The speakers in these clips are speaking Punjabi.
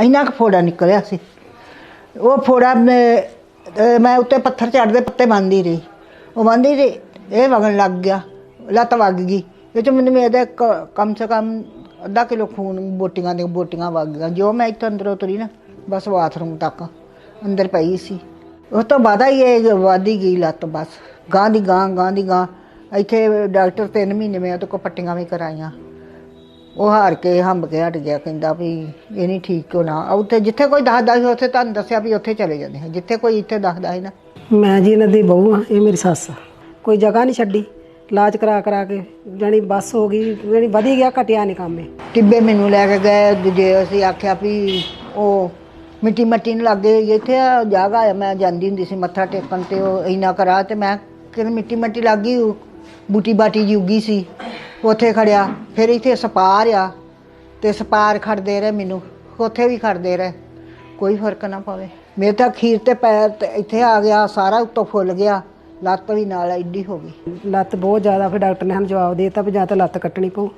ਇੰਨਾ ਕੁ ਫੋੜਾ ਨਿਕਲਿਆ ਸੀ। ਉਹ ਫੋੜਾ ਮੈਂ, ਅਹ ਮੈਂ ਉੱਤੇ ਪੱਥਰ ਚੜਦੇ ਪੱਤੇ ਬੰਨਦੀ ਰਹੀ। ਉਹ ਬੰਨਦੀ ਰਹੀ, ਇਹ ਵਗਣ ਲੱਗ ਗਿਆ, ਲੱਤ ਵਗ ਗਈ। ਇਹ ਚ ਮੈਨੂੰ ਇਹਦਾ ਕ- ਕਮ ਸੇ ਕਮ ਅੱਧਾ ਕਿਲੋ ਖੂਨ ਬੋਟੀਆਂ ਦੀਆਂ ਬੋਟੀਆਂ ਵਗ ਗਈਆਂ। ਜੋ ਮੈਂ ਇੱਥੋਂ ਅੰਦਰੋਂ ਉਤਰੀ ਨਾ, ਬਸ ਬਾਥਰੂਮ ਤੱਕ, ਅੰਦਰ ਪਈ ਸੀ। ਉਸ ਤੋਂ ਬਾਅਦ ਹੀ ਇਹ ਵਾਦੀ ਗਈ ਲੱਤ ਬਸ। ਗਾਂ ਦੀ ਗਾਂ ਗਾਂ ਦੀ ਗਾਂ ਇੱਥੇ ਡਾਕਟਰ ਤਿੰਨ ਮਹੀਨੇ ਮੈਂ ਉਹਦੇ ਕੋਲ ਪੱਟੀਆਂ ਵੀ ਕਰਾਈਆਂ। ਉਹ ਹਾਰ ਕੇ ਹੰਬ ਕੇ ਹਟ ਗਿਆ ਕਹਿੰਦਾ ਵੀ ਇਹ ਨਹੀਂ ਠੀਕ ਹੋਣਾ ਉੱਥੇ ਜਿੱਥੇ ਕੋਈ ਦੱਸਦਾ ਸੀ ਉੱਥੇ ਤੁਹਾਨੂੰ ਦੱਸਿਆ ਵੀ ਉੱਥੇ ਚਲੇ ਜਾਂਦੇ ਹਾਂ ਜਿੱਥੇ ਕੋਈ ਇੱਥੇ ਦੱਸਦਾ ਸੀ ਨਾ। ਮੈਂ ਜੀ ਇਹਨਾਂ ਦੀ ਬਹੂ ਆ ਇਹ ਮੇਰੀ ਸੱਸ ਆ। ਕੋਈ ਜਗ੍ਹਾ ਨਹੀਂ ਛੱਡੀ। ਇਲਾਜ ਕਰਾ ਕਰਾ ਕੇ ਜਾਣੀ ਬੱਸ ਹੋ ਗਈ ਜਾਣੀ ਵਧੀ ਗਿਆ ਘਟਿਆ ਨਹੀਂ ਕੰਮ ਇਹ। ਟਿੱਬੇ ਮੈਨੂੰ ਲੈ ਕੇ ਗਏ ਦੂਜੇ ਅਸੀਂ ਆਖਿਆ ਵੀ ਉਹ ਮਿੱਟੀ ਮੱਟੀ ਨੂੰ ਲੱਗੇ। ਇੱਥੇ ਆ ਜਗ੍ਹਾ ਆ ਮੈਂ ਜਾਂਦੀ ਹੁੰਦੀ ਸੀ ਮੱਥਾ ਟੇਕਣ ਤੇ ਉਹ ਇੰਨਾ ਕਰਾ ਤੇ ਮੈਂ ਕਿ ਮਿੱਟੀ ਮੱਟੀ ਲੱਗ ਬੂਟੀ ਬਾਟੀ ਜੀ ਉੱਗੀ ਸੀ। ਉੱਥੇ ਖੜਿਆ, ਫਿਰ ਇੱਥੇ ਸਪਾਰ ਆ ਤੇ ਸਪਾਰ ਖੜਦੇ ਰਹੇ ਮੈਨੂੰ, ਉੱਥੇ ਵੀ ਖੜਦੇ ਰਹੇ। ਕੋਈ ਫ਼ਰਕ ਨਾ ਪਵੇ। ਮੇਰੇ ਤਾਂ ਖੀਰ ਤੇ ਪੈਰ ਤੇ ਇੱਥੇ ਆ ਗਿਆ, ਸਾਰਾ ਉੱਤੋਂ ਫੁੱਲ ਗਿਆ, ਲੱਤ ਵੀ ਨਾਲ ਐਡੀ ਹੋ ਗਈ। ਲੱਤ ਬਹੁਤ ਜ਼ਿਆਦਾ, ਫਿਰ ਡਾਕਟਰ ਨੇ ਸਾਨੂੰ ਜਵਾਬ ਦੇ ਦਿੱਤਾ ਵੀ ਜਾਂ ਤਾਂ ਲੱਤ ਕੱਟਣੀ ਪਊ,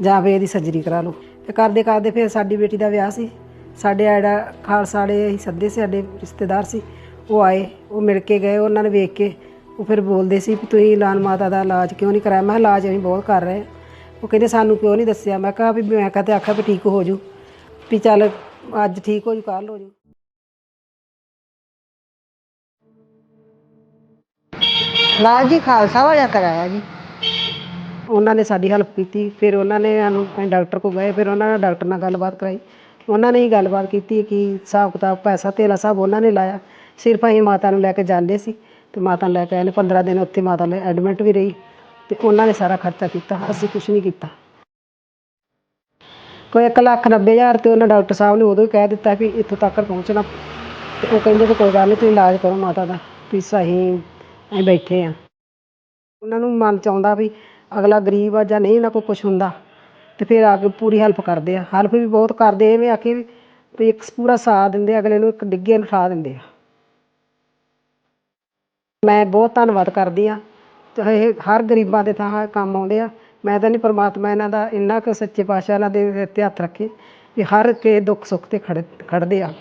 ਜਾਂ ਫਿਰ ਇਹਦੀ ਸਰਜਰੀ ਕਰਾ ਲਓ। ਤੇ ਕਰਦੇ ਕਰਦੇ ਫਿਰ ਸਾਡੀ ਬੇਟੀ ਦਾ ਵਿਆਹ ਸੀ। ਸਾਡੇ ਆੜਾ ਖਾਲਸਾ ਵਾਲੇ ਅਸੀਂ ਸੱਦੇ ਸੀ, ਸਾਡੇ ਰਿਸ਼ਤੇਦਾਰ ਸੀ। ਉਹ ਆਏ, ਉਹ ਮਿਲ ਕੇ ਗਏ, ਉਹਨਾਂ ਨੇ ਵੇਖ ਕੇ ਉਹ ਫਿਰ ਬੋਲਦੇ ਸੀ ਵੀ ਤੁਸੀਂ ਲਾਨ ਮਾਤਾ ਦਾ ਇਲਾਜ ਕਿਉਂ ਨਹੀਂ ਕਰਾਇਆ? ਮੈਂ ਕਿਹਾ ਇਲਾਜ ਅਸੀਂ ਬਹੁਤ ਕਰ ਰਹੇ ਹਾਂ। ਉਹ ਕਹਿੰਦੇ ਸਾਨੂੰ ਕਿਉਂ ਨਹੀਂ ਦੱਸਿਆ? ਮੈਂ ਕਿਹਾ ਵੀ ਮੈਂ ਕਹਤੇ ਆਖਿਆ ਵੀ ਠੀਕ ਹੋ ਜੂ ਵੀ ਚੱਲ ਅੱਜ ਠੀਕ ਹੋ ਜੂ ਕੱਲ ਹੋ ਜੂ ਇਲਾਜ ਜੀ ਖਾਲਸਾ ਵਾਲਿਆ ਕਰਾਇਆ ਜੀ। ਉਹਨਾਂ ਨੇ ਸਾਡੀ ਹੈਲਪ ਕੀਤੀ। ਫਿਰ ਉਹਨਾਂ ਨੇ ਸਾਨੂੰ ਅਸੀਂ ਡਾਕਟਰ ਕੋਲ ਗਏ ਫਿਰ ਉਹਨਾਂ ਨੇ ਡਾਕਟਰ ਨਾਲ ਗੱਲਬਾਤ ਕਰਾਈ। ਉਹਨਾਂ ਨੇ ਹੀ ਗੱਲਬਾਤ ਕੀਤੀ ਕਿ ਹਿਸਾਬ ਕਿਤਾਬ ਪੈਸਾ ਧੇਲਾ ਸਭ ਉਹਨਾਂ ਨੇ ਲਾਇਆ। ਸਿਰਫ ਅਸੀਂ ਮਾਤਾ ਨੂੰ ਲੈ ਕੇ ਜਾਂਦੇ ਸੀ। ਅਤੇ ਮਾਤਾ ਨੂੰ ਲੈ ਕੇ ਆਏ ਨੇ 15 ਦਿਨ ਉੱਥੇ ਮਾਤਾ ਲੈ ਐਡਮਿਟ ਵੀ ਰਹੀ ਅਤੇ ਉਹਨਾਂ ਨੇ ਸਾਰਾ ਖਰਚਾ ਕੀਤਾ ਅਸੀਂ ਕੁਝ ਨਹੀਂ ਕੀਤਾ। ਕੋਈ 1 ਲੱਖ 90 ਹਜ਼ਾਰ ਤੇ ਉਹਨਾਂ ਡਾਕਟਰ ਸਾਹਿਬ ਨੇ ਉਦੋਂ ਹੀ ਕਹਿ ਦਿੱਤਾ ਵੀ ਇੱਥੋਂ ਤੱਕ ਪਹੁੰਚਣਾ। ਤੇ ਉਹ ਕਹਿੰਦੇ ਵੀ ਕੋਈ ਗੱਲ ਨਹੀਂ ਤੁਸੀਂ ਇਲਾਜ ਕਰੋ ਮਾਤਾ ਦਾ ਵੀ ਅਸੀਂ ਅਸੀਂ ਬੈਠੇ ਆ। ਉਹਨਾਂ ਨੂੰ ਮਨ ਚ ਆਉਂਦਾ ਵੀ ਅਗਲਾ ਗਰੀਬ ਆ ਜਾਂ ਨਹੀਂ ਨਾ ਕੋਈ ਕੁਛ ਹੁੰਦਾ। ਤੇ ਫਿਰ ਆ ਕੇ ਪੂਰੀ ਹੈਲਪ ਕਰਦੇ ਆ। ਹੈਲਪ ਵੀ ਬਹੁਤ ਕਰਦੇ ਐਵੇਂ ਆ ਕੇ ਵੀ ਇੱਕ ਪੂਰਾ ਸਾਥ ਦਿੰਦੇ ਆ, ਅਗਲੇ ਨੂੰ ਇੱਕ ਡਿੱਗੇ ਨੂੰ ਉਠਾ ਦਿੰਦੇ ਆ। ਮੈਂ ਬਹੁਤ ਧੰਨਵਾਦ ਕਰਦੀ ਹਾਂ। ਚਾਹੇ ਇਹ ਹਰ ਗਰੀਬਾਂ ਦੇ ਥਾਂ ਕੰਮ ਆਉਂਦੇ ਆ। ਮੈਂ ਤਾਂ ਨਹੀਂ ਪਰਮਾਤਮਾ ਇਹਨਾਂ ਦਾ ਇੰਨਾ ਕੁ ਸੱਚੇ ਪਾਤਸ਼ਾਹ ਇਹਨਾਂ ਦੇ ਤੇ ਹੱਥ ਰੱਖੇ ਵੀ ਹਰ ਕਿਸੇ ਦੁੱਖ ਸੁੱਖ ਤੇ ਖੜ੍ਹ ਖੜ੍ਹਦੇ ਆ।